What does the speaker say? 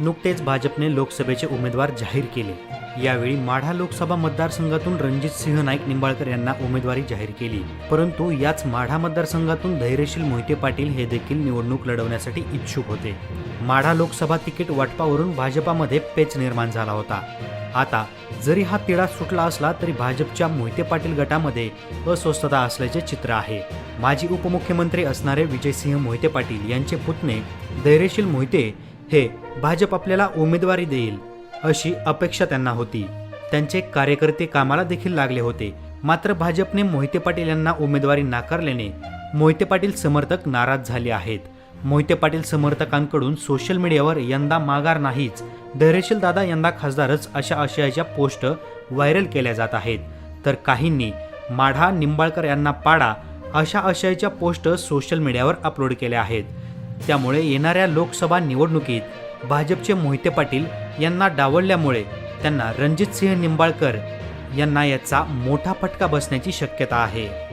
नुकतेच भाजपने लोकसभेचे उमेदवार जाहीर केले. यावेळी माढा लोकसभा मतदारसंघातून रणजित सिंह नाईक निंबाळकर यांना उमेदवारी जाहीर केली. परंतु याच माढा मतदारसंघातून धैर्यशील मोहिते पाटील हे देखील निवडणूक लढवण्यासाठी इच्छुक होते. माढा लोकसभा तिकीट वाटपावरून भाजपामध्ये पेच निर्माण झाला होता. आता जरी हा तिढा सुटला असला तरी भाजपच्या मोहिते पाटील गटामध्ये अस्वस्थता असल्याचे चित्र आहे. माजी उपमुख्यमंत्री असणारे विजयसिंह मोहिते पाटील यांचे पुतणे धैर्यशील मोहिते हे भाजप आपल्याला उमेदवारी देईल अशी अपेक्षा त्यांना होती. त्यांचे कार्यकर्ते कामाला देखील लागले होते. मात्र भाजपने मोहिते पाटील यांना उमेदवारी नाकारल्याने मोहिते पाटील समर्थक नाराज झाले आहेत. मोहिते पाटील समर्थकांकडून सोशल मीडियावर यंदा माघार नाहीच धैर्यशील दादा यंदा खासदारच अशा आशयाच्या पोस्ट व्हायरल केल्या जात आहेत. तर काहींनी माढा निंबाळकर यांना पाडा अशा आशयाच्या पोस्ट सोशल मीडियावर अपलोड केल्या आहेत. त्यामुळे येणाऱ्या लोकसभा निवडणुकीत भाजपचे मोहिते पाटील यांना डावलल्यामुळे त्यांना रणजितसिंह निंबाळकर यांना याचा मोठा फटका बसण्याची शक्यता आहे.